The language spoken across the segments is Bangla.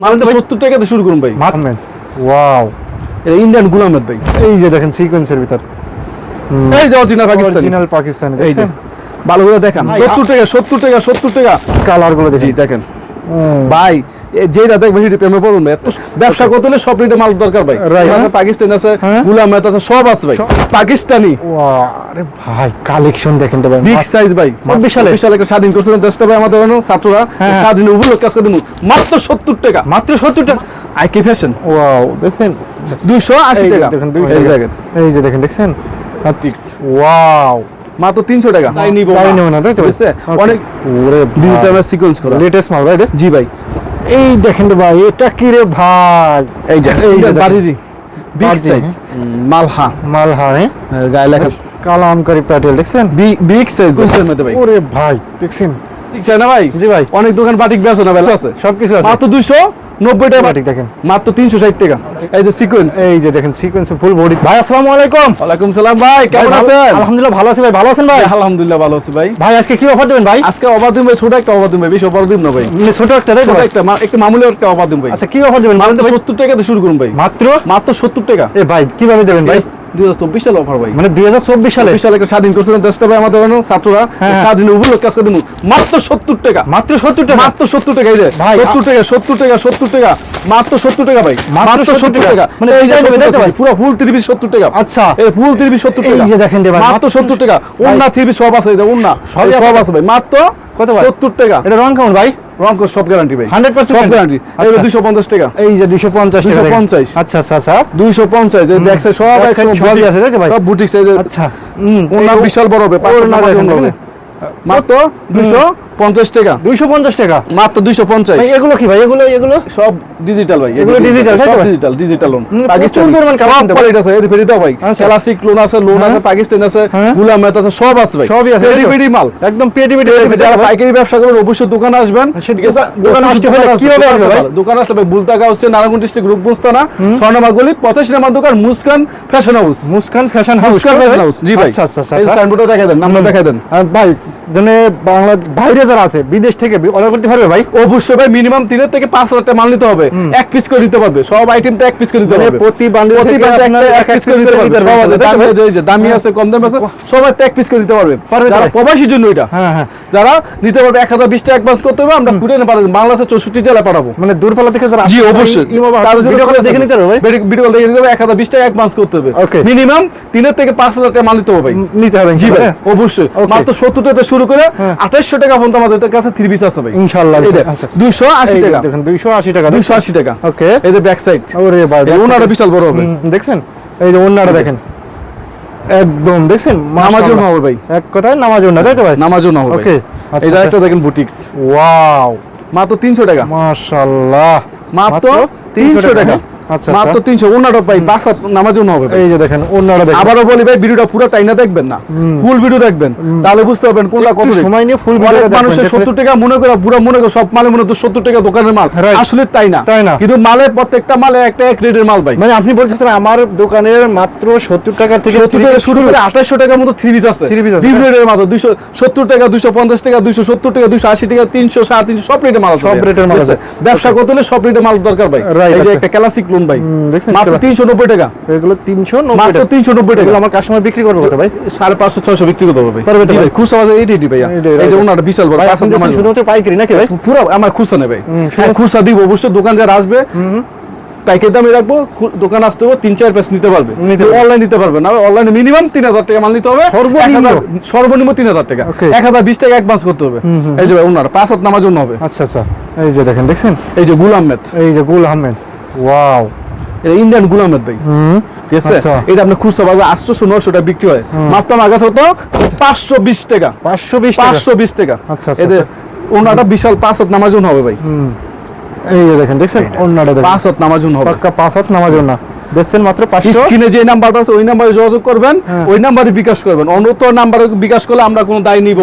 মানে সত্তর টাকাতে শুরু করুন ভাই। আহমেদ ওয়াও। এটা ইন্ডিয়ান গুলামেদ ভাই। এই যে দেখেন সিকোয়েন্সের ভিতর। এই যে অরিজিনাল পাকিস্তানি। অরিজিনাল পাকিস্তানি এই যে। ভালো করে দেখেন। সত্তর টাকা সত্তর টাকা সত্তর টাকা। কালারগুলো জি দেখেন দেখেন। ভাই যেটা দেখবে সেটা প্রেমে পড়ুন ভাই। ব্যবসা করতে হলে সব রেটে মাল দরকার ভাই। হ্যাঁ। পাকিস্তান আছে হ্যাঁ। গুলামেদ আছে সব আছে ভাই। পাকিস্তানি। আরে ভাই কালেকশন দেখেন তো ভাই। বিগ সাইজ ভাই। বিশাল বিশাল একটা স্বাধীন করছে দেশটা ভাই আমাদের এখানে ছাত্ররা। হ্যাঁ। স্বাধীন উপলক্ষ কাজ করে মাত্র সত্তর টাকা। মাত্র সত্তর টাকা। আইকে ফ্যাশন ওয়াও দেখছেন? দুইশো আশি টাকা। দেখেন এই যে দেখেন দেখছেন। ওয়াও। মাত্র তিনশো টাকা। তাই নিব। তাই নেব না, তাই তো? অনেক ওরে ডিজিটাল সিকোয়েন্স করা। লেটেস্ট মাল রাইট জি ভাই। এই দেখেন ভাই এটা কি রে ভাই? এই যে এই যে বিগ সাইজ মালহা। মালহা হ্যাঁ। হ্যাঁ, গায়ে লেখা। কালামকারী প্যাটেল দেখছেন? বিগ সাইজ গুলশান মধ্যে ভাই? ওরে ভাই দেখছেন? ঠিক না ভাই? জি ভাই। অনেক দোকান বাটিক বেছে না ভাই আছে। সবকিছু আছে। মাত্র দুইশো? নব্বই টাকা বাটিক দেখেন। মাত্র তিনশো ষাট টাকা। এই যে সিকোয়েন্স এই যে দেখেন সিকোয়েন্স ফুল বডি ভাই আসসালামু আলাইকুম। ওয়ালাইকুম সালাম ভাই কেমন আছেন? আলহামদুলিল্লাহ ভালো আছি ভাই। ভালো আছেন ভাই? আলহামদুলিল্লাহ ভালো আছি ভাই। ভাই আজকে কি অফার দেবেন ভাই? আজকে অফার দিন ভাই ছোট একটা অফার দিন ভাই বেশি অফার দিন না ভাই। মানে ছোট একটা তাই ছোট? একটা একটা মামুলি একটা অফার দিন ভাই। আচ্ছা কি অফার দেবেন মানে 70 টাকা দিয়ে শুরু করুন ভাই। মাত্র? মাত্র সত্তর টাকা। এ ভাই কীভাবে দেবেন ভাই? দুই হাজার অফার ভাই। মানে দুই হাজার চব্বিশ সালে? একটা স্বাধীন করছে দেশটা ভাই আমাদের এখানে ছাত্ররা হ্যাঁ। স্বাধীন উপলক্ষ কাজ করে মাত্র সত্তর টাকা। মাত্র সত্তর টাকা? মাত্র সত্তর টাকা এই যে। ভাই, সত্তর টাকা সত্তর টাকা সত্তর টাকা। মাত্র সত্তর টাকা ভাই। মাত্র মাত্র 70 টাকা? মানে এই যে এই যে 70 দেখতে ভাই। পুরো ফুল থ্রি পিস সত্তর টাকা। আচ্ছা। এই ফুল এই যে দেখেন ভাই, মাত্র মাত্র সত্তর টাকা। ওন্না থ্রি পিস সব আছে এই যে ওন্না সব। আছে ভাই। মাত্র কত সত্তর টাকা। এটা রং কেমন ভাই? রং সব গ্যারান্টি ভাই। 100% সব গ্যারান্টি আচ্ছা। পঞ্চাশ টাকা। এই যে দুশো পঞ্চাশ 250 আচ্ছা আচ্ছা আচ্ছা। দুইশো পঞ্চাশ। ব্যাক সাইড সব? সব বুটিক সাইজে আচ্ছা। বিশাল বড় হবে মাত্র দুইশো পঞ্চাশ টাকা। দুইশো পঞ্চাশ টাকা? মাত্র দুইশো পঞ্চাশ। এগুলো কি ভাই? এগুলো এগুলো? সব ডিজিটাল ভাই এগুলো ভাই? Digital digital lawn Pakistani. আছে এই ফেরি দাও ভাই। আচ্ছা। ক্লাসিক লোন আছে লোন হ্যাঁ। আছে পাকিস্তান আছে হ্যাঁ। গুলামেত আছে সব আছে ভাই। সবই আছে? পেডি পেডি মাল। একদম পেটি পেটি যারা পাইকারি ব্যবসা করবেন অবশ্যই দোকানে আসবেন। আচ্ছা, দোকানে আসতে হলে কীভাবে আসবে ভাই? দোকানে আসলে ভাই বুলতাগা হচ্ছে নারায়ণগঞ্জ ডিস্ট্রিক্ট গ্রুপ বুস্তানা স্বর্ণমা গলি পঁচাশি নাম্বার দোকান Muskan fashion house. Muskan fashion house Muskan fashion house জি ভাই। আচ্ছা আচ্ছা আচ্ছা এই আচ্ছা। সাইনবোর্ডটা দেখা দেন নামটা দেখা দেন। ভাই মানে বাংলা বাইরে যারা আছে বিদেশ থেকে অর্ডার করতে পারবে ভাই? অবশ্যই ভাই মিনিমাম তিনের থেকে পাঁচ হাজার টাকা মাল নিতে হবে। এক পিস করে দিতে পারবে। সব আইটেম তো এক পিস করে দিতে পারবে। প্রতি বান্ডিল প্রতি থেকে বান্ডিল আপনার একটা এক পিস করে দিতে পারবে। সব আছে দামি আছে, কম দামি আছে সবাই তো এক পিস করে দিতে পারবে। যারা প্রবাসীর জন্য এটা। হ্যাঁ হ্যাঁ। যারা নিতে পারবে এক হাজার বিশ টাকা অ্যাডভান্স করতে হবে আমরা কুড়িয়ে চৌষট্টি জেলা পাঠাবো। মানে দূরপাল্লা থেকে যারা জি অবশ্যই। জন্য দেখে নিতে পারবে ভাই। ভিডিও দেখে নিতে হবে এক হাজার বিশ টাকা অ্যাডভান্স করতে হবে. মিনিমাম তিনের থেকে পাঁচ হাজার টাকা মাল নিতে হবে নিতে হবে জি ভাই অবশ্যই। মাত্র সত্তর টাকা শুরু করে হ্যাঁ। আঠাশশো টাকা পর্যন্ত আমাদের কাছে থ্রি পিস আছে ভাই। ইনশাআল্লাহ আচ্ছা। দুইশো আশি টাকা। দেখেন 280 টাকা দুইশো আশি টাকা। ওকে। এই যে ব্যাক সাইড ওরে ওনারা বিশাল বড় হবে। দেখছেন? এই যে ওন্নাটা দেখেন। একদম দেখছেন? নামাজ মাশাআল্লাহ। হবে ভাই। এক কথায় নামাজ না তাই তো ভাই? নামার জন্য হবে ওকে এই আচ্ছা, যে একটা দেখেন বুটিক্স ওয়াও। মাত্র তিনশো টাকা। মাশাআল্লাহ। মাত্র তিনশো টাকা। আচ্ছা মাত্র তিনশো। ওনাটা ভাই পাঁচ হাত নামার হবে এই যে দেখেন ওন্নাটা দেখেন। আবারও বলি ভাই ভিডিওটা পুরো টাইনা দেখবেন না। ফুল ভিডিও দেখবেন। তাহলে বুঝতে পারবেন কোনটা কত সময় নিয়ে ফুল ভিডিও মানুষের সত্তর টাকা মনে করে পুরো মনে করে সব মালে মনে তো সত্তর টাকা দোকানের মাল। আসলে তাই না। তাই না। কিন্তু মালে প্রত্যেকটা মালে একটা এক রেটের মাল ভাই। মানে আপনি বলছেন আমার দোকানের মাত্র 70 টাকা থেকে সত্তর টাকা শুরু করে আঠাশশো টাকার মতো থ্রি পিস আছে। বিভিন্ন রেটের মাত্র দুইশো সত্তর টাকা দুইশো পঞ্চাশ টাকা দুইশো সত্তর টাকা দুইশো আশি টাকা তিনশো সাড়ে তিনশো সব রেটের মাল সব এর মাল আছে? ব্যবসা করতে হলে সব রেটের মাল দরকার ভাই। এই যে আচ্ছা। একটা ক্লাসিক লোন ভাই। হুম, মাত্র তো? তিনশো নব্বই টাকা। এগুলো 390 মাত্র টাকা। তিনশো নব্বই টাকা। আমার কাস্টমার বিক্রি করবে কত ভাই। সাড়ে পাঁচশো ছয়শো বিক্রি করতে পারবে ভাই? ভাই খুচরা বাজার এই যে ওনার বিশাল বড় ভাই পাঁচ পাইকারি নাকি ভাই? পুরো আমার খুচরা ভাই হ্যাঁ, খুচরা দিব অবশ্যই দোকান যারা আসবে প্যাকেট দামে রাখব দোকান আসতে হবে তিন চার পিস নিতে পারবে। অনলাইন নিতে পারবে। না। অনলাইনে মিনিমাম তিন হাজার টাকা মাল নিতে হবে। সর্বনিম্ন? তিন হাজার টাকা। এক হাজার বিশ টাকা অ্যাডভান্স করতে হবে। এই যে ভাই ওনার পাঁচ হাত নামার জন্য হবে। আচ্ছা আচ্ছা। এই যে দেখেন দেখছেন? এই যে গুল আহমেদ এই যে গুল আহমেদ ওয়াও এটা ইন্ডিয়ান গুল আহমেদ ভাই। ঠিক আছে? আচ্ছা। এটা আপনার খুচরা বাজার আটশোশো নশো টাকা বিক্রি হয়। মাত্র আমার কাছে হতো পাঁচশো বিশ টাকা। 520 টাকা। পাঁচশো বিশ টাকা। আচ্ছা, আচ্ছা, এদের ওনাটা বিশাল পাঁচ হাত নামার হবে ভাই। এই যে দেখেন দেখছেন? ওন্নাটা পাঁচ হাত নামার হবে। পাক্কা পাঁচ হাত নামাজ না। দেখছেন মাত্র 500 স্ক্রিনে যে নাম্বারটা আছে ওই নাম্বারে যোগাযোগ করবেন। হ্যাঁ। ওই নাম্বারে বিকাশ করবেন। অন্য নাম্বারে বিকাশ করলে আমরা কোনো দায় নিব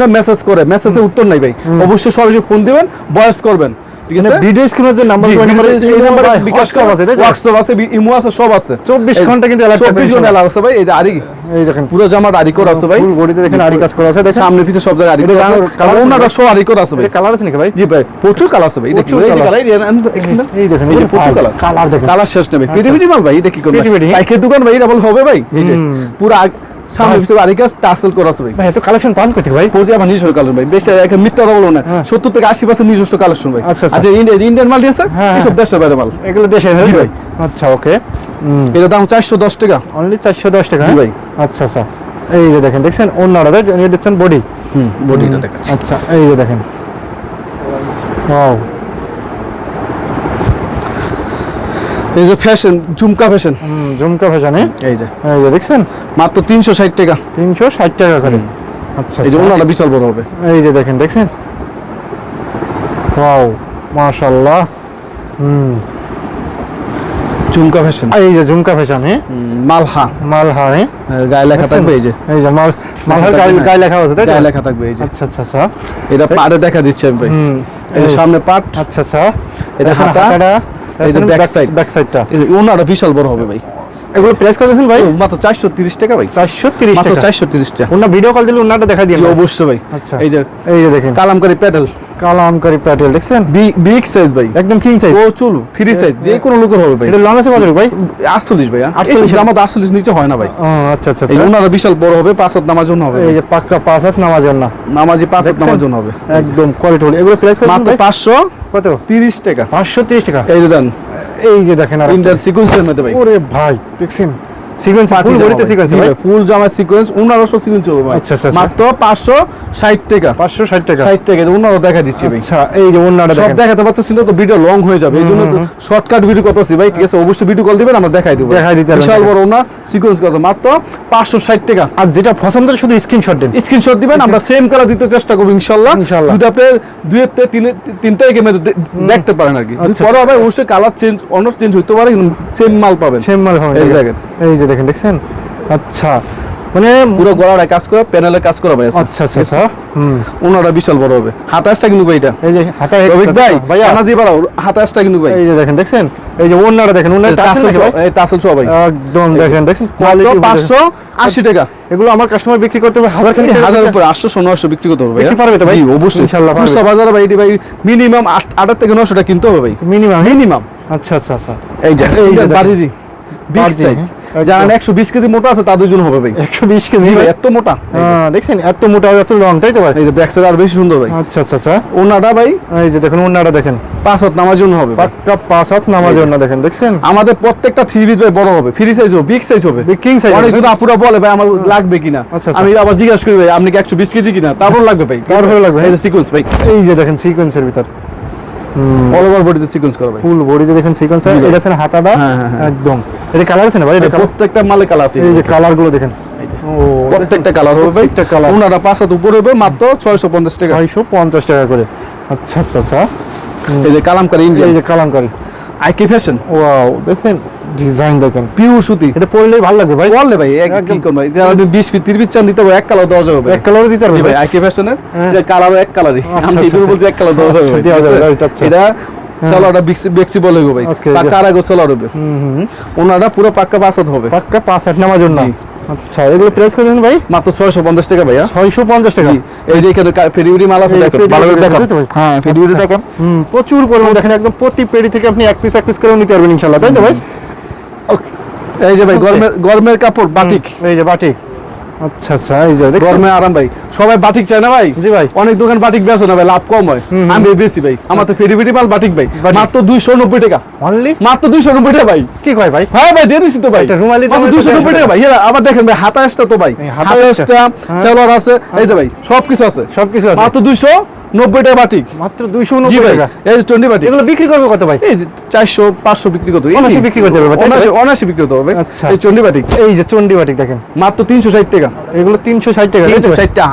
না, মেসেজ করে। মেসেজে উত্তর নাই ভাই। অবশ্যই সরাসরি ফোন দিবেন বয়স করবেন। ঠিক আছে? মানে ভিডিও স্ক্রিনে যে নাম্বার এই নাম্বারে বিকাশ করা আছে হোয়াটসঅ্যাপ আছে ইমো আছে সব আছে। 24 ঘণ্টা কিন্তু alert চব্বিশ ঘণ্টা alert আছে ভাই এই যে আরি এই দেখেন। পুরো জামার আরি করা আছে ভাই। ফুল বডিতে দেখেন আরি কাজ করা আছে দেখেন সামনে পিছে সব জায়গায় আরি করা আছে। কালার- কালার আছে সব আরি করা আছে ভাই। কালার আছে নাকি ভাই? জি ভাই প্রচুর কালার আছে ভাই এটা কি এই দেখেন এই প্রচুর কালার। দেখেন। কালার শেষ নেবে মাল ভাই এটা কি করবে? পাইকের দোকান ভাই এটা বল হবে ভাই এই যে। পুরো সামনে ভাই। পিছে টাসেল করা আছে ভাই। ভাই এত কালেকশন পান কোথায় ভাই? ফৌজি আমার নিজস্ব ভাই। বেশি একটা মিথ্যা কথা না। হ্যাঁ। সত্তর থেকে আশি পার্সেন্ট নিজস্ব কালেকশন ভাই। আচ্ছা, আচ্ছা। ইন্ডিয়া ইন্ডিয়ান মাল আছে? হ্যাঁ, এসব হ্যাঁ। দেশের বাইরে মাল। এগুলো দেশে জি ভাই। আচ্ছা ওকে। এটা দাম চারশো দশ টাকা। অনলি চারশো দশ টাকা জি হ্যাঁ? ভাই। আচ্ছা আচ্ছা। এই যে দেখেন দেখছেন? অন্যরা নিয়ে দিচ্ছেন বডি হুম বডিটা দেখাচ্ছি। আচ্ছা এই যে দেখেন। ওয়াও এই যে ফ্যাশন ঝুমকা ফ্যাশন ঝুমকা ফ্যাশনে এই যে। এই যে দেখছেন? মাত্র তিনশো ষাট টাকা। তিনশো ষাট টাকা করে। আচ্ছা এই যে আচ্ছা। ওনারা বিশাল বড় হবে। এই যে দেখেন দেখছেন? ওয়াও মাশাআল্লাহ। হুম। ঝুমকা ফ্যাশন এই যে ঝুমকা ফ্যাশনে মালহা। মালহা হ্যাঁ? গায়ে লেখা থাকবে এই যে। এই যে মাল মালহার গায়ে গায়ে লেখা আছে তাই? গায়ে লেখা থাকবে এই যে। আচ্ছা আচ্ছা আচ্ছা। এটা পাড়ে দেখা দিচ্ছে ভাই হুম। এই এই- সামনে পাট। আচ্ছা আচ্ছা। এটা হাতা, এই যে ব্যাক সাইড ব্যাক সাইডটা ওনারা বিশাল বড় হবে ভাই। এগুলো প্রাইস কত আছেন ভাই? মাত্র চারশো তিরিশ টাকা ভাই। চারশো তিরিশ মাত্র টাকা। চারশো তিরিশ টাকা। ওনার ভিডিও কল দিলে ওনাটা দেখা জি, অবশ্যই ভাই। আচ্ছা। এই যে এই যে দেখেন। কালামকারি প্যাডেল কালামকারি প্যাটেল দেখছেন? বিগ সাইজ ভাই। একদম কিং সাইজ ও চুল ফ্রি সাইজ যে কোনো লোকের হবে ভাই। এটা লং আছে কত ভাই? আটচল্লিশ ভাইয়া 48 আটচল্লিশ আমার আটচল্লিশ নিচে হয় না ভাই। আচ্ছা আচ্ছা এই আচ্ছা। ওনারা বিশাল বড় হবে পাঁচ হাত নামার জন্য হবে। এই যে পাক্কা পাঁচ হাত নামাজ না। নামাজি পাঁচ হাত? নামার জন্য হবে। একদম কোয়ালিটি ফুল এগুলো প্রাইস কত মাত্র ভাই? পাঁচশো কত? তিরিশ টাকা। পাঁচশো তিরিশ টাকা। এই যে দেন। এই যে দেখেন আর ইন্ডিয়ান সিকুয়েন্সের মধ্যে ভাই। ওরে ভাই দেখছেন? সিকোয়েন্স ফুল বডিতে সিকোয়েন্স ভাই। ফুল জামা সিকোয়েন্স উনারশো সিকোয়েন্স হবে ভাই। আচ্ছা, আচ্ছা, আচ্ছা। মাত্র পাঁচশো ষাট টাকা। পাঁচশো ষাট টাকা। ষাট টাকা উনারও দেখা দিচ্ছি ভাই। আচ্ছা এই যে ওনাটা সব দেখাতে পারতেছি তো ভিডিও লং হয়ে যাবে। এই তো শর্টকাট ভিডিও করতেছি ভাই ঠিক আছে? অবশ্যই ভিডিও কল দিবেন আমরা দেখাই দেবো। দেখাই দিতে বিশাল বড় না সিকোয়েন্স কত? মাত্র পাঁচশো ষাট টাকা। আর যেটা পছন্দ শুধু স্ক্রিনশট দেন। স্ক্রিনশট দিবেন আমরা সেম কালার দিতে চেষ্টা করব ইনশাল্লাহ। ইনশাল্লাহ। যদি আপনি দুই থেকে তিন তিন তারিখের মধ্যে দেখতে পারেন আর কি। আচ্ছা। পরে হবে অবশ্যই কালার চেঞ্জ অন্য চেঞ্জ হতে পারে সেম মাল পাবেন। সেম মাল হবে এই দেখেন। দেখেন। এই যে দেখেন দেখছেন? আচ্ছা। মানে পুরো গলার কাজ করা প্যানেলে কাজ করা ভাই আচ্ছা আচ্ছা আচ্ছা। হুম। ওনারা বিশাল বড় হবে। হাতাসটা কিন্তু ভাই এটা। এই যে হাতা রবিক ভাই ভাইয়া। আনাজি বাড়াও হাতাসটা কিন্তু ভাই। এই যে দেখেন দেখছেন? এই যে ওনাটা দেখেন ওনাটা টাসেল এই টাসেল সহ ভাই। একদম দেখেন দেখেন মাত্র কোয়ালিটি পাঁচশো আশি টাকা। এগুলো আমার কাস্টমার বিক্রি করতে হবে হাজার টাকা হাজার। উপরে আটশো নয়শো বিক্রি করতে হবে বিক্রি পারবে তো ভাই? অবশ্যই। ইনশাল্লাহ পারবে। খুচরা বাজারে ভাই এটি ভাই মিনিমাম আট থেকে 900 টাকা কিনতে হবে ভাই। মিনিমাম মিনিমাম আচ্ছা আচ্ছা আচ্ছা। এই যে এই যে। বাড়িজি বিগ সাইজ। হ্যাঁ, যারা একদম। একশো বিশ কেজি মোটা আছে তাদের জন্য হবে ভাই। একশো বিশ কেজি ভাই ভাই এত মোটা। হ্যাঁ, দেখছেন? এত মোটা এত লং তাই তো ভাই? এই যে ব্যাক সাইড আর বেশি সুন্দর ভাই। আচ্ছা আচ্ছা আচ্ছা। ওনাটা ভাই এই যে দেখুন ওনাটা দেখেন। পাঁচ হাত নামার জন্য হবে পাক্কা পাঁচ হাত নামাজ না দেখেন দেখছেন? আমাদের প্রত্যেকটা থ্রি পিস ভাই বড় হবে। ফ্রি সাইজ হবে বিগ সাইজ হবে। অনেক যদি আপুরা বলে ভাই আমার লাগবে কিনা। আমি আবার জিজ্ঞাসা করি ভাই আপনি কি একশো বিশ কেজি কিনা? তারপর লাগবে ভাই। তারপরে লাগবে। এই যে সিকোয়েন্স ভাই। এই যে দেখেন সিকোয়েন্সের ভিতর। অল ওভার বডিতে সিকোয়েন্স করা ভাই। ফুল বডিতে দেখেন সিকোয়েন্স আছে এটা আছে হাতাটা? হ্যাঁ, হ্যাঁ, হ্যাঁ। একদম। এটা কালার আছে না ভাই? এটা প্রত্যেকটা মালে কালার আছে। এই যে কালারগুলো দেখেন ও প্রত্যেকটা কালার হবে ভাই colour। ওনারা পাঁচ হাত উপরে হবে মাত্র ছয়শো পঞ্চাশ টাকা। ছয়শো পঞ্চাশ টাকা করে। আচ্ছা আচ্ছা আচ্ছা। এই যে কালামকারি এই যে কালামকারি। আইকি ফ্যাশন ওয়াও দেখেন ডিজাইন দেখেন পিওর সুতি। এটা পরলে ভালো লাগবে ভাই। পরলে ভাই এক কি যারা আপনি 20 ফিট 30 ফিট চান দিতে হবে এক কালার দেওয়া যাবে এক কালারে দিতে পারবে ভাই আইকি ফ্যাশনের হ্যাঁ। যে কালারও এক কালারই। আচ্ছা, আমি আচ্ছা, এটা বলছি এক কালার দেওয়া যাবে আচ্ছা, আচ্ছা। এটা সালোয়ারটা বেক্সি বেক্সি বলে গো ভাই। পাকা yeah. সালোয়ার হবে। হুম হুম। ওনারা পুরো পাক্কা পাসাত হবে। পাক্কা পাসাত নামার জন্য। আচ্ছা এগুলো প্রাইস কত ভাই? মাত্র 650 টাকা ভাইয়া। ছয়শো পঞ্চাশ টাকা? জি এই যে এখানে ফেরিউরি মাল আছে দেখো ভালো করে ফেরি- হ্যাঁ ফেরিউরি দেখো হুম প্রচুর পরিমাণ দেখেন একদম প্রতি পেড়ি থেকে আপনি এক পিস এক পিস করে নিতে পারবেন ইনশাআল্লাহ তাই তো ভাই? ওকে এই যে ভাই গরমের গরমের কাপড় বাটিক। এই যে বাটিক। আচ্ছা আচ্ছা এই যে গরমে আরাম ভাই। সবাই বাটিক চায় না ভাই? জি ভাই। অনেক দোকান বাটিক বেচে না ভাই লাভ কম হয়। হুম, হুম। আমি বেশি ভাই। আমার তো ফেরি ফেরি মাল বাটিক ভাই। মাত্র দুইশো নব্বই টাকা। অনলি মাত্র দুইশো নব্বই টাকা ভাই। কি কয় ভাই? হ্যাঁ ভাই দিয়ে তো ভাই। রুমালি দুইশো নব্বই টাকা ভাই। আবার দেখেন ভাই হাতা এসটা তো ভাই। এই হাতা হাতা এসটা। এসটা হ্যাঁ। আছে। এই যে ভাই সবকিছু আছে। সবকিছু আছে। মাত্র দুইশো নব্বই টাকা বাটিক। মাত্র দুইশো জি উনব্বই ভাই টাকা বাটিক। এগুলো বিক্রি করবে কত ভাই? এই যে চারশো পাঁচশো বিক্রি করতে হবে। বিক্রি করতে পারবে, তাই তো? অনায়াসে অনায়াসে বিক্রি করতে হবে। আচ্ছা। এই চন্ডি বাটিক। এই যে চন্ডি বাটিক দেখেন। মাত্র তিনশো ষাট টাকা। এগুলো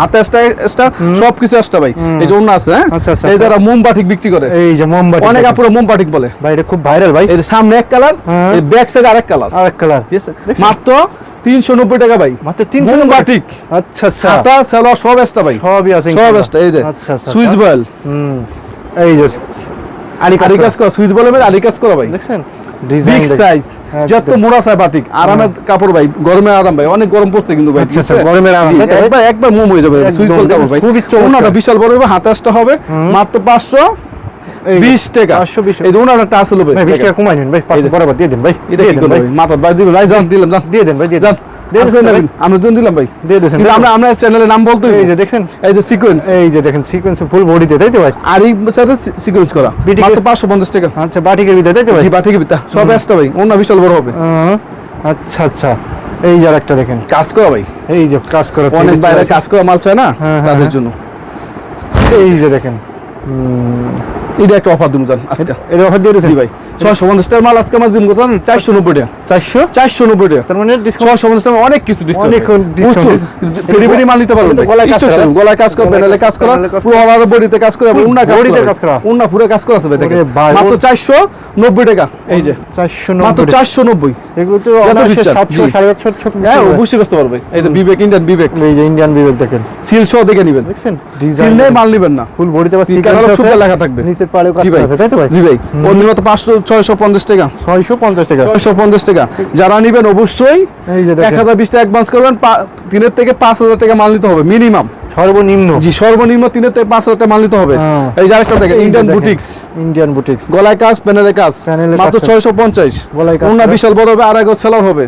হাতে এসটা এসটা সব কিছু ভাই। এই যে অন্য আছে হ্যাঁ? আচ্ছা, আচ্ছা, এই আচ্ছা। যারা মোম বিক্রি করে। এই যে মোমবাতি অনেক দেখেন। আপুরা মোম বলে। ভাই এটা খুব ভাইরাল ভাই। এই সামনে এক কালার। এই ব্যাক সাইড আরেক কালার আরেক কালার ঠিক আছে? মাত্র তিনশো নব্বই টাকা ভাই। মাত্র তিনশো বাটিক আচ্ছা আচ্ছা। হাতা সেলোয়ার সব এসটা ভাই। সবই আছে সব ইনশাল্লাহ। এই যে সুইচ বয়েল এই যে আরি আরি কাজ কাজ করা। সুইচ বলে আরি করা ভাই। দেখছেন? বিগ সাইজ যত মোড়া সাই বাটিক আরামের কাপড় ভাই গরমে আরাম ভাই অনেক গরম পড়ছে কিন্তু ভাই আচ্ছা? আচ্ছা, গরমের আরাম? একবার একবার মোম হয়ে যাবে সুইচ বল কাপড় ভাই। খুবই চমৎকার। বিশাল বড় হবে হাতে হবে মাত্র পাঁচশো। এই বিশ টাকা। 520 এই ওনার একটা আসলে ভাই ভাই বিশ টাকা কমাই নিন ভাই বরাবর দিয়ে দিন ভাই এটা দিয়ে কি দেন করবে ভাই। ভাই দিবেন ভাই জান দিলাম জান দিয়ে দেন ভাই দিয়ে দেন। দিয়ে দেন। নেবেন। আমরা জন দিলাম ভাই। দিয়ে কিন্তু আমরা আমরা চ্যানেলের নাম বলতে এই যে দেখছেন এই যে সিকোয়েন্স এই যে দেখেন সিকোয়েন্স ফুল বডিতে তাই তো ভাই? আর এই সাথে সিকোয়েন্স করা। মাত্র পাঁচশো পঞ্চাশ টাকা। আচ্ছা বাটিকের ভিতরে তাই তো ভাই? জি বিতা সব এক্সট্রা ভাই। অন্য বিশাল বড় হবে। আচ্ছা আচ্ছা। এই যে একটা দেখেন। কাজ করা ভাই। এই যে কাজ করে অনেক বাইরে কাজ করা মাল চায় না হ্যাঁ, হ্যাঁ, তাদের হ্যাঁ। জন্য। এই যে দেখেন। এটা একটা অফার দিন জান আজকে। এটা অফার দিয়ে দিয়েছেন? ভাই। ছয়শো পঞ্চাশ টাকার মাল আজকে আমার দিন কত চারশো নব্বই টাকা চারশো? চারশো নব্বই টাকা তার মানে ছয়শো পঞ্চাশ টাকা অনেক কিছু ডিসকাউন্ট অনেক discount। পেরি পেরি মাল নিতে পারবেন গলায় কাজ করা। showroom, গলায় কাজ করা গলায় প্যানেলে কাজ করা পুরো আমার বডিতে কাজ করা উন্না বডিতে কাজ করা। উন্না পুরো কাজ করা আছে ভাই দেখেন। ওরে ভাই, মাত্র চারশো নব্বই টাকা এই যে। চারশো মাত্র চারশো নব্বই। এগুলো তো যত অনায়াসে বিচ্ছার, সাতশো সাড়ে সাতশো হ্যাঁ বিচ্ছার অবশ্যই পারবে এই যে বিবেক ইন্ডিয়ান বিবেক। এই যে ইন্ডিয়ান বিবেক দেখেন। সিল সহ দেখে নেবেন। দেখছেন? সিল নেই মাল নেবেন না। ফুল বডিতে লেখা থাকবে। নিচের পাড়েও কাজ জি করা ভাই আছে তাই তো ভাই? জি ভাই। অন্য মতো পাঁচশো ছয়শো পঞ্চাশ টাকা। ছয়শো পঞ্চাশ টাকা। ছয়শো পঞ্চাশ টাকা। যারা নিবেন অবশ্যই এক হাজার বিশ টাকা অ্যাডভান্স করবেন তিনের থেকে পাঁচ হাজার টাকা মাল নিতে হবে মিনিমাম সর্বনিম্ন। জি সর্বনিম্ন তিনের থেকে পাঁচ হাজার টাকা মাল নিতে হবে। হ্যাঁ। এই যে আরেকটা দেখেন ইন্ডিয়ান বুটিক্স ইন্ডিয়ান বুটিক্স গলায় কাজ প্যানেলে কাজ। মাত্র ছয়শো পঞ্চাশ। গলায় কাজ বিশাল বড় হবে আর এক সেলার হবে।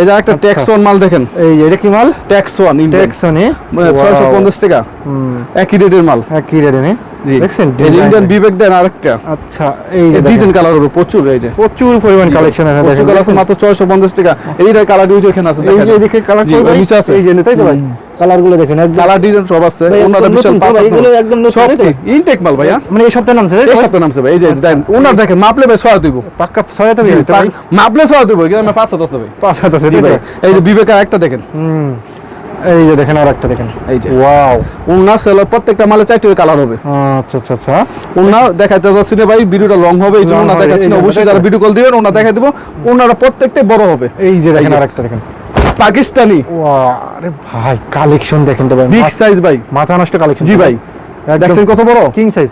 এই একটা ট্যাক্স ওয়ান মাল দেখেন। এই এটা কি মাল? ট্যাক্স ওয়ান ইন্ডিয়ান টেক্সনে ছয়শো পঞ্চাশ টাকা। হুম। একই রেটের মাল। নে জি দেখছেন ইন্ডিয়ান বিবেক দেন আরেকটা। আচ্ছা এই যে ডিজাইন কালার হবে প্রচুর এই যে। প্রচুর পরিমাণ কালেকশন আছে প্রচুর কালার আছে মাত্র ছয়শো পঞ্চাশ টাকা। এইটা কালার ডিউজ এখানে আছে এই দেখেন। এদিকে কালার নিচে আছে। এই যে তাই তো ভাই? কালারগুলো দেখেন কালার ডিজাইন সব আছে। ওনারা বিশাল পাঁচ এগুলো একদম সব ইনটেক মাল ভাইয়া? মানে এই সপ্তাহে নামছে এই? সপ্তাহে নামছে ভাই এই যে দেন ওনার দেখেন মাপলে ভাই ছয় দিব। পাক্কা ছয় তো ভাই মাপলে ছয় দিব হাত আছে ভাই। পাঁচ হাত আছে ভাই এই যে বিবেকা একটা দেখেন। হুম। এই যে দেখেন আর একটা দেখেন। এই যে। ওয়াও সেলার প্রত্যেকটা মালে চারটে কালার হবে। আচ্ছা আচ্ছা আচ্ছা। যাচ্ছি না ভাই ভিডিওটা লং হবে এই জন্য Long দেখাচ্ছি না। অবশ্যই যারা ভিডিও কল দিবেন ওনা দেখাই দেবো। ওনারা প্রত্যেকটাই বড় হবে। এই যে দেখেন এই যে। আর একটা দেখেন। পাকিস্তানি। ওয়া আরে ভাই কালেকশন দেখেন তো ভাই। বিগ সাইজ ভাই। মাথা নষ্ট কালেকশন জি ভাই। দেখছেন কত বড়? কিং সাইজ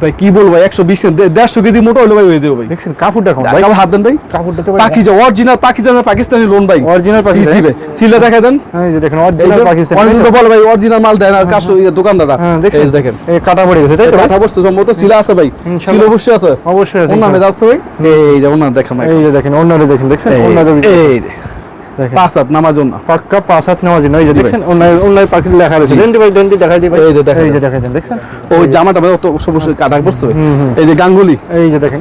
ভাই কি বলব ভাই একশো বিশ দেড়শো কেজি মোটা হলে ভাই হয়ে দেবো ভাই। দেখছেন কাপড়টা কম ভাই হাত দেন ভাই। পাখি যা অরিজিনাল যেন পাকিস্তানি লোন ভাই। অরিজিনাল ভাই সিলটা দেখাই দেন। এই যে দেখেন অরিজিনাল পাকিস্তান অরিজিনাল বল ভাই অরিজিনাল মাল দেয় না কাস্টমার দোকানদাররা। হ্যাঁ এই দেখেন। এই কাটা পড়ে গেছে তাই তো? কাঠা বসছে সম্ভবত সিলা আছে ভাই। সিল অবশ্যই আছে। অবশ্যই আছে ওনার আছে ভাই? এই যে ওনার দেখা ভাই। এই যে দেখেন অন্যরে দেখেন দেখছেন? অন্যরে এই দেখেন পাঁচ হাত নামার জন্য পাক্কা পাঁচ হাত নেওয়া যায় এই যে। দেখছেন অন্যায় অন্যায় পাখি লেখা রয়েছে। দেন ভাই দেন দেখাই এই যে দেখাই এই যে দেখছেন? ওই জামাটা ভাই অত সবুজ কাটা হুম। এই যে গাঙ্গুলি। এই যে দেখেন।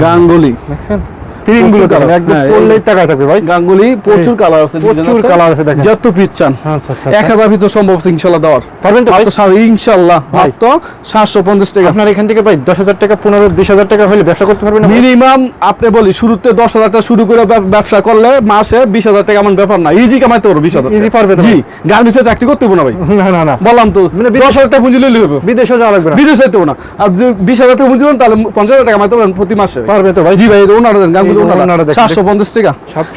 গাঙ্গুলি। দেখছেন? গুলো একদম হ্যাঁ, পড়লেই টাকা থাকবে ভাই। গাঙ্গুলি প্রচুর কালার আছে প্রচুর design আছে। দেখেন। যত পিস চান। আচ্ছা আচ্ছা এক সম্ভব আছে দেওয়ার। পারবেন তো ভাই? মাত্র সাড়ে ইনশাল্লাহ ভাই। মাত্র সাতশো পঞ্চাশ টাকা। আপনার এখান থেকে ভাই দশ হাজার টাকা পনেরো বিশ টাকা হলে ব্যবসা করতে পারবেন মিনিমাম আপনি বলি শুরুতে দশ হাজার টাকা শুরু করে ব্যবসা করলে মাসে বিশ হাজার টাকা এমন ব্যাপার না। ইজি কামাইতে পারব বিশ হাজার পারবে জি। গার্মেন্টসে চাকরি করতে না ভাই। না না না। বললাম তো মানে দশ হাজার টাকা পুঁজি লইলে হবে বিদেশে যাওয়া লাগবে না। বিদেশ না। আর যদি বিশ হাজার টাকা পুঁজি তাহলে পঞ্চাশ হাজার টাকা কামাইতে পারেন প্রতি মাসে। পারবে তো ভাই। জি ভাই ওনারা গাঙ্গুলি এই যে ওনারা ওনারা দেখেন, সাতশো পঞ্চাশ টাকা।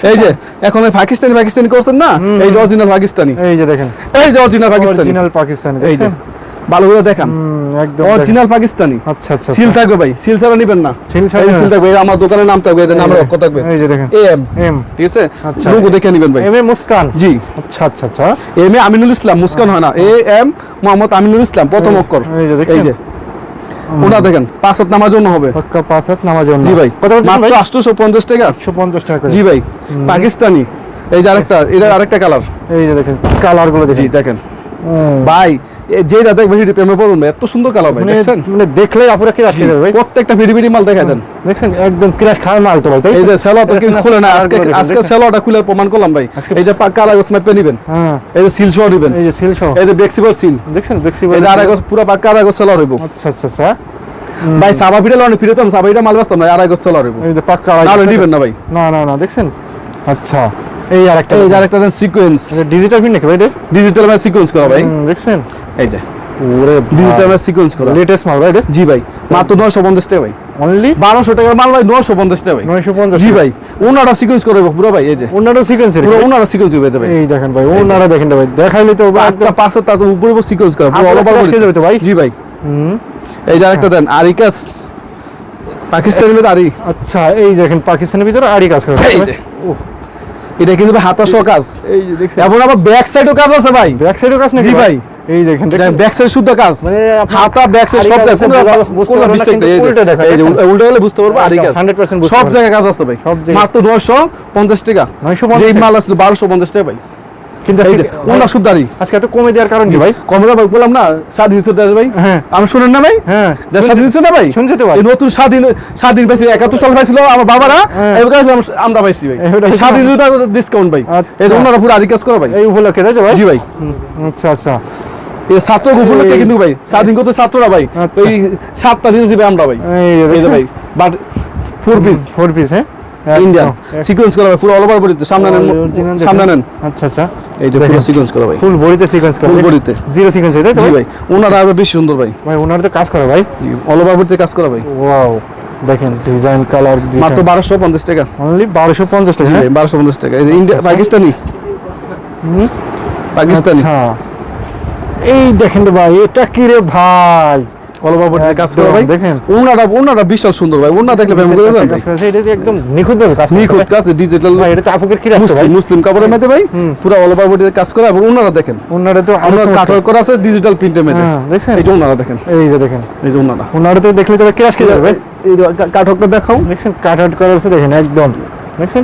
এই যে এখন পাকিস্তানি পাকিস্তানি করছেন না? এই যে অরিজিনাল পাকিস্তানি। এই যে দেখেন। এই যে অরিজিনাল পাকিস্তানি। পাকিস্তানি এই যে ভালো করে দেখান। অরিজিনাল পাকিস্তানি। আচ্ছা আচ্ছা সিল থাকবে ভাই সিল ছাড়া নিবেন না। সিল ছাড়া এই যে নিবেন সিল থাকবে আমার দোকানের নাম থাকবে এদের নাম এই থাকবে। এই যে দেখেন। এম এম ঠিক আছে? আচ্ছা। লোগো দেখে নিবেন ভাই। M A Muskan? জি। আচ্ছা আচ্ছা আচ্ছা। এম এ আমিনুল ইসলাম মুস্কান হয় না। এ এম মোহাম্মদ আমিনুল ইসলাম প্রথম অক্ষর। এই যে দেখছেন? এই যে। ওনা দেখেন পাঁচ হাত নামার জন্য হবে। পাক্কা পাঁচ হাত জন্য। জি ভাই কত মাত্র ভাই? আটশোশো পঞ্চাশ টাকা। 850 টাকা জি ভাই পাকিস্তানি। এই যে আরেকটা এটা আরেকটা কালার। এই যে দেখেন কালারগুলো জি দেখেন দেখেন। ভাই যেটা দেখবে সেটা প্রেমে পড়ুন ভাই এত সুন্দর কালার ভাই মানে দেখছেন? মানে দেখলে কি যাবে প্রত্যেকটা ভিডি ভিডি মাল দেখাই দেন। দেখছেন? একদম ক্রাশ খাওয়ার মাল তো ভাই এই যে দেখছেন কিন্তু না? খুলে না আজকে আজকে সেলোটা খুলে প্রমাণ করলাম ভাই। এই যে মেপে নিবেন। হ্যাঁ। এই যে সিল সহ নিবেন। এই যে সিল সহ এই যে বেক্সিবল সিল দেখছেন? দেখছি এই যে আড়াই গজ পুরো গজ সেলা হইব আচ্ছা আচ্ছা আচ্ছা। ভাই সাবা ফিরে লনে ফিরেতাম সাবা এটা মাল ব্যস্তাম না আড়াই গজ সেলা হইব এই যে পাক্কা নাহলে নিবেন না ভাই। না না না দেখছেন? আচ্ছা। এই আরেকটা এই আরেকটা দেন সিকোয়েন্স ডিজিটাল প্রিন্ট নাকি ভাই এটা? ডিজিটাল ম্যাচ সিকোয়েন্স করা ভাই। দেখছেন? এই যে। ওরে ডিজিটাল ম্যাচ সিকোয়েন্স করা। লেটেস্ট মাল ভাই এটা? জি ভাই। মাত্র নয়শো পঞ্চাশ টাকা ভাই। অনলি বারোশো টাকার মাল ভাই নয়শো পঞ্চাশ টাকা ভাই। নয়শো পঞ্চাশ জি ভাই। ওনারা সিকোয়েন্স করবে পুরো ভাই এই যে। অন্যটা সিকোয়েন্সের পুরো ওনারা সিকোয়েন্স করবে ভাই। এই দেখেন ভাই ওনারা দেখেন ভাই। দেখাইলে তো একটা পাঁচের তাতে উপরে সিকোয়েন্স করা পুরো অল ওভার রাখতে যাবে তো ভাই। জি ভাই। হুম। এই যে আরেকটা দেন আরিকাস। পাকিস্তানের মধ্যে আরি। আচ্ছা এই দেখেন পাকিস্তানের ভিতরে আড়ি কাজ করে এই যে। এটা কিন্তু হাতা সহ কাজ। এই যে দেখেন এবং আবার ব্যাক সাইডও কাজ আছে ভাই। ব্যাক সাইডও কাজ নাকি ভাই। এই দেখেন দেখেন ব্যাক সাইড শুদ্ধ কাজ। মানে হাতা ব্যাক সাইড সব দেখেন। কোন মিস্টেক নাই। এই যে, উল্টো গেলে বুঝতে পারব আরি কাজ। 100% বুঝতে সব জায়গায় কাজ আছে ভাই। মাত্র 950 টাকা। 950 যেই? মাল আছে 1250 টাকা ভাই। কিন্তু এই যে আজকে- এত কমে দেওয়ার কারণ কি ভাই? কমে ভাই বললাম না স্বাধীন ভাই। হ্যাঁ। আমি শুনেন না ভাই? হ্যাঁ। দেশ স্বাধীন দিচ্ছে না ভাই? শুনছি তো ভাই। নতুন স্বাধীন স্বাধীন পাইছি একাত্তর সাল পাইছিল আমার বাবারা হ্যাঁ। এবার আমরা পাইছি ভাই। স্বাধীন ডিসকাউন্ট ভাই। আচ্ছা। এই যে ওনারা পুরো কাজ ভাই। এই উপলক্ষে তাই ভাই? জি ভাই। আচ্ছা আচ্ছা। এই ছাত্র উপলক্ষে কিন্তু ভাই স্বাধীন করতে ছাত্ররা ভাই। আচ্ছা। সাতটা দিতে দিবে আমরা ভাই। এই এই ভাই but four piece four piece হ্যাঁ? ইন্ডিয়ান। সিকোয়েন্স করা ভাই পুরো অল ওভার বডিতে সামনে নেন সামনে নেন। আচ্ছা আচ্ছা। এই যে পুরো সিকোয়েন্স করা ভাই। ফুল বডিতে সিকোয়েন্স করে ফুল বডিতে জিরো সিকোয়েন্স তাই তো জি ভাই? ওনারা আরও বেশি সুন্দর ভাই। ভাই ওনার তো কাজ করে ভাই। জি অল ওভার বডিতে কাজ করা ভাই। ওয়াও দেখেন ডিজাইন কালার মাত্র বারোশো পঞ্চাশ টাকা। অনলি বারোশো পঞ্চাশ জি টাকা ভাই বারোশো পঞ্চাশ টাকা। এই যে ইন্ডিয়া পাকিস্তানি? পাকিস্তানি। আচ্ছা। এই দেখেন ভাই এটা কি রে ভাই? অল ওভার কাজ করা ভাই। দেখেন। ওনারা ওনারা বিশাল সুন্দর ভাই ওনা দেখলে ভাই মুখে দেবেন ভাই। কাজ করেছে, এটা একদম নিখুঁত ভাবে কাজ নিখুঁত নিখুঁত কাজ ডিজিটাল ভাই এটা তো আপুকের কি রাখতো ভাই? মুসলিম মুসলিম কাপড়ের মধ্যে ভাই পুরো অল ওভার বডিতে কাজ করা এবং ওনারা দেখেন। ওনারা তো আরও কাটার করা আছে ডিজিটাল প্রিন্টের মধ্যে হ্যাঁ, এই যে ওনারা দেখেন। এই যে দেখেন। এই যে ওনারা ওনারা তো দেখলে তো কিরাস খেয়ে যাবে এই কাঠকটা দেখাও। দেখছেন কাট আউট করা আছে দেখেন একদম। দেখছেন?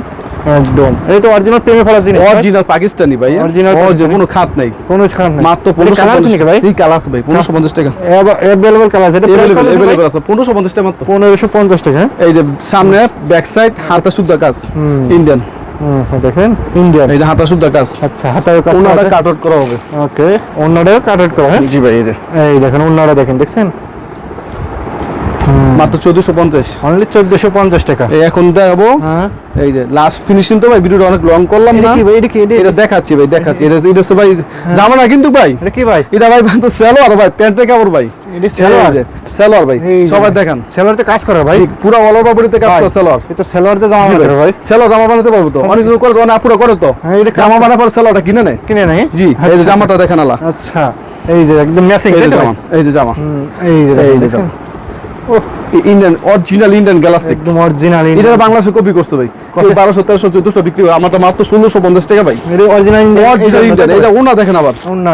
একদম। এটা তো অরিজিনাল প্রেমে ফলার জিনিস অরিজিনাল পাকিস্তানি ভাই। যে কোনো খাত নাই। কোনো খারাপ নাই। মাত্র এটা পনেরোশো কালার আছে নাকি ভাই? এই কালার আছে ভাই পনেরোশো পঞ্চাশ টাকা। অ্যাভেলেবল কালার আছে এটা এভেলেবেল আছে পনেরোশো পঞ্চাশ টাকা মাত্র। পনেরোশো পঞ্চাশ টাকা হ্যাঁ? এই যে সামনে ব্যাক সাইড হাতা শুদ্ধ কাজ। ইন্ডিয়ান আচ্ছা, দেখেন ইন্ডিয়ান এই যে হাতা কাজ। আচ্ছা হাতায় কাজ কাট আউট করা হবে। ওকে কাট আউট করা হ্যাঁ? জি ভাই এই যে। এই দেখেন দেখেন দেখছেন? মাত্র চোদ্দশো পঞ্চাশ। অনলি চোদ্দশো পঞ্চাশ টাকা। এই এখন দেখাবো। হ্যাঁ। এই যে লাস্ট ফিনিশিং তো ভাই ভিডিওটা অনেক লং করলাম না। এটা দেখাচ্ছি ভাই দেখাচ্ছি। এটা এটা হচ্ছে ভাই জামা না কিন্তু ভাই। এটা কি ভাই? এটা ভাই তো সেলোয়ার ভাই প্যান্টের কাপড় ভাই। সালোয়ার? ভাই সবাই দেখান। সেলোয়ার তো কাজ করে ভাই। পুরো অল ওভার বডিতে কাজ করে সেলোয়ার। এটা সেলোয়ার তো জামা করে ভাই। সেলোয়ার জামা বানাতে পারব তো? অনেক জন করে তো অনেক আপুরা করে তো। হ্যাঁ, এটা জামা। বানাবার পর সেলোয়ারটা কিনে নেয় কিনে নাই জি এই যে জামাটা দেখেন আলা আচ্ছা এই যে একদম ম্যাচিং এই যে জামা এই যে জামা। এই যে এই যে জামা। ইন্ডিয়ান অরিজিনাল ইন্ডিয়ান গ্যালাক্সি একদম অরিজিনাল এটা বাংলাদেশে কপি করছে ভাই। বারোশো তেরোশো চোদ্দশো বিক্রি হয় আমারটা মাত্র ষোলোশো পঞ্চাশ টাকা ভাই। অরিজিনাল অরিজিনাল ইন্ডিয়ান এটা ওনা দেখেন আবার। ওনা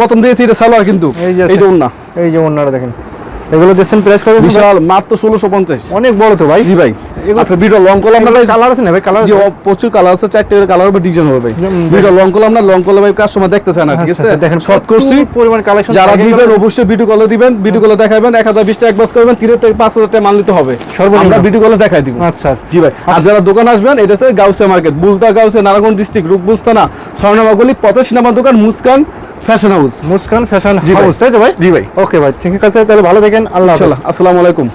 প্রথম দিয়েছি এটা সালোয়ার কিন্তু। এই যে ওনা। এই যে ওনাটা দেখেন। এগুলো দেখছেন দিচ্ছেন ভাই? বিশাল মাত্র ষোলোশো পঞ্চাশ। অনেক বড় তো ভাই। জি ভাই আপনার ভিডিও লং ভাই? কালার আছে না ভাই? কালার জি প্রচুর কালার আছে চারটে কালার হবে ডিজাইন হবে ভাই। ভিডিও লং লং ভাই কাস্টমার দেখতে চায় না ঠিক আছে? দেখেন শর্ট করছি। পরিমাণ কালেকশন যারা দিবেন অবশ্যই ভিডিও কলে দিবেন ভিডিও কলে দেখাবেন একবার করবেন থেকে পাঁচ হাজার টাকা মান নিতে হবে। আমরা ভিডিও কলে দেখাই দিব। আচ্ছা। জি ভাই আর যারা দোকান আসবেন এটা হচ্ছে গাউসিয়া মার্কেট বুলতা গাউসিয়া নারায়ণগঞ্জ ডিস্ট্রিক্ট রূপবুজ থানা স্বর্ণমাগলি পঁচাশি নাম্বার দোকান Muskan fashion house Muskan fashion house তাই তো ভাই? জি ভাই। ওকে ভাই ঠিক আছে তাহলে ভালো থাকেন আল্লাহ। আসসালামু আলাইকুম।